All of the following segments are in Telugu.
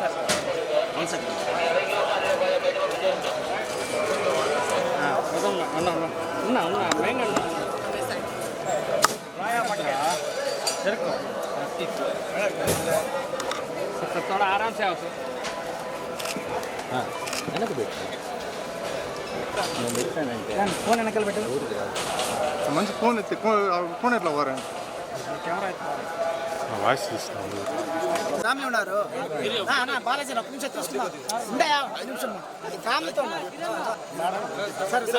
சார் ஒன் செகண்ட் ஆ அதான் அண்ணா அண்ணா அண்ணா மெயின் அண்ணா ராயா பாட்டா இருக்கும் થોડા આરામથી આવશો ಹಾಂ ನನಗೆ ಬೇಕು ನಾನು ಫೋನ್ ಏನಕ್ಕೆ ಬಿಟ್ಟು ಮನುಷ್ಯ ಫೋನ್ ಎತ್ತಿ ಫೋನ್ ಫೋನ್ ಇರಲ್ಲ ವಾರ ಕ್ಯಾಮ್ರಾ ಆಯ್ತು ವಾಯ್ಸ್ ಇಷ್ಟ ఫ్యామిలీ ఉన్నారు. బాలాజీ ఒక్క నిమిషం తీసుకున్నా ఉండయా ఒక్క నిమిషం. ఫ్యామిలీతో ఉన్నారు. సరే సార్.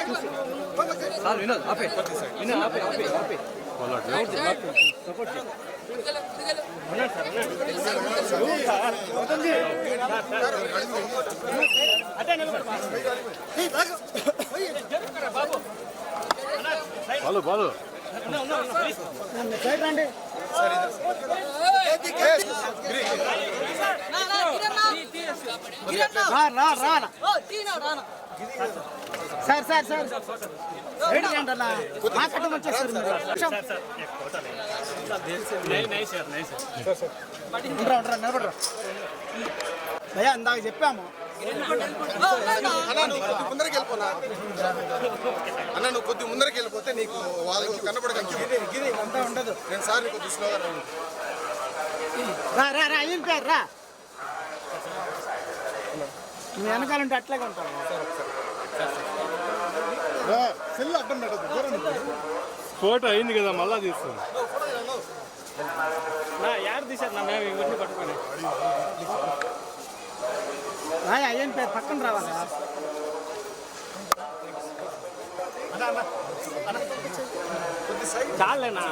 రా, రా. యో, యో, పోయా పోయా ఓకే పోయా బాలు బాలు. సైడ్ రండి రా రా. రా సార్ సార్ సార్. రెడీ రండి అన్న. మా కట్టం వచ్చేస్తారు. ఉండరా ఉండరా నిలబడరా భయ్యా ఇందాక చెప్పాము అన్న నువ్వు కొద్ది ముందరికి వెళ్ళిపోనా అన్న నువ్వు కొద్ది ముందరికి వెళ్ళిపోతే నీకు వాళ్ళు అంతా ఉండదు కొద్ది స్లోగా రా రా రా ఏం పేరు రా. మీ వెనకాల ఉంటే అట్లాగే ఉంటాను సెల్ అడ్డం. ఫోటో అయింది కదా మళ్ళా తీస్తాను నా యారు తీశారు నా మేము ఇవన్నీ పట్టుకొని. రాయ్ అయ్యని పేరు పక్కన రావాలా చాలేనా